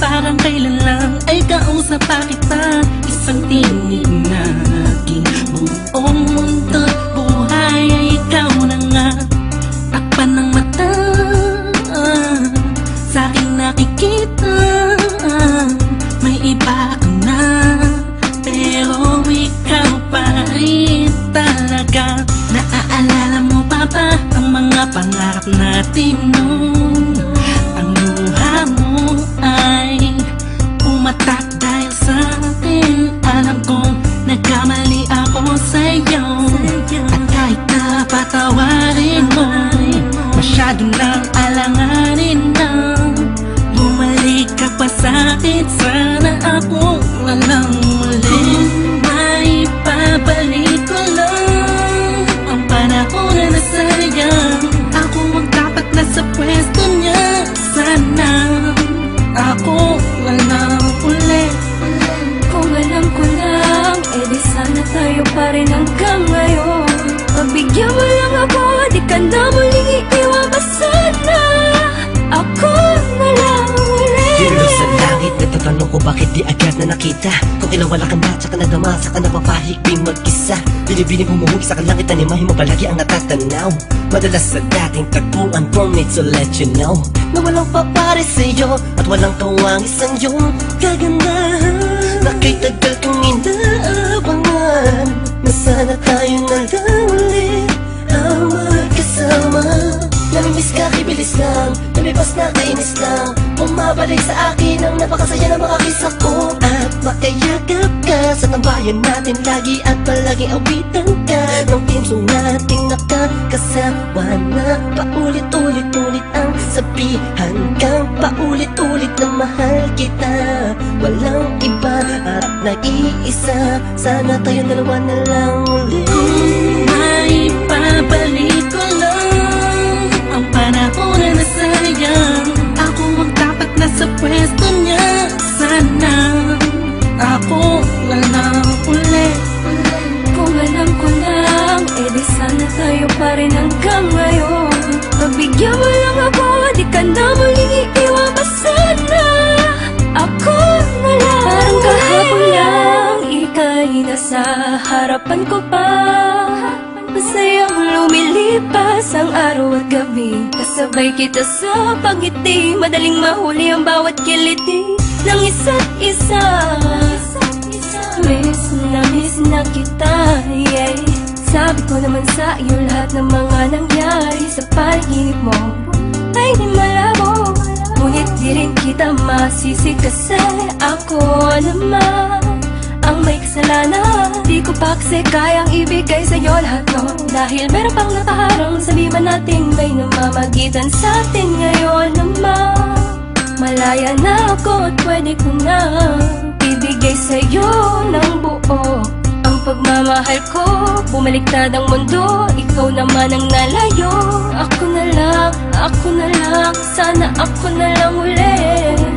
Parang kailan lang ay kausap pa kita Isang tinig na aking buong mundo? Buhay ay ikaw na nga. Takpan ng mata. Sa aking nakikita May iba ka na. Pero ikaw pa rin talaga. Naaalala mo pa ba Ang mga pangarap natin noon sa'kin Sana ako walang muli? May babalik ko lang. Ang panahon na nasayang. Ako ang dapat nasa pwesto niya. Sana ako walang nagtatanong ko bakit di agad na nakita? Kung kailan wala ka na, tsaka nadama, saka napapahigping mag-isa? Binibining humuhugi sa kalangit, animahin mo palagi ang natatanaw. Madalas sa dating tagpuan, me to let you know Na walang papare sa'yo, at walang kawangis ang iyong kagandahan Na kay tagal kong inaabangan Na sana tayo na lang ulit ang magkasama Namimiss ka, kibilis lang. Lumipas na, kainis lang Bumabalik sa akin ang napakasaya ng mga kisa ko At makayagap ka sa tambayan natin Lagi at palaging awitan ka. Ng team nating nakakasama na Paulit-ulit-ulit ang sabihan kang Paulit-ulit na mahal kita. Walang iba at nag-iisa. Sana tayo dalawa na lang ulit sana tayo pa rin hanggang ngayon. Pagbigyan mo lang ako, di ka na muling iiwan pa sana. Ako na lang. Parang kahapon lang, ika'y nasa harapan ko pa. Masayang lumilipas ang araw at gabi. Kasabay kita sa pagiti Madaling mahuli ang bawat kiliti Ng isa't isa. Miss na miss na kita yeah. Sabi ko naman sa iyo lahat ng mga nangyari Sa panaginip mo Ay di malabo. Ngunit di rin kita masisi Kasi ako naman Ang may kasalanan. Di ko pa kasi kayang ibigay sa'yo lahat no Dahil meron pang nakaharang Sabihin natin may namamagitan sa atin ngayon naman. Malaya na ako at pwede ko na Ibigay sa'yo ng buo pagmamahal ko Bumaliktad ang mundo Ikaw naman ang nalayo. Ako na lang, ako na lang Sana ako na lang ulit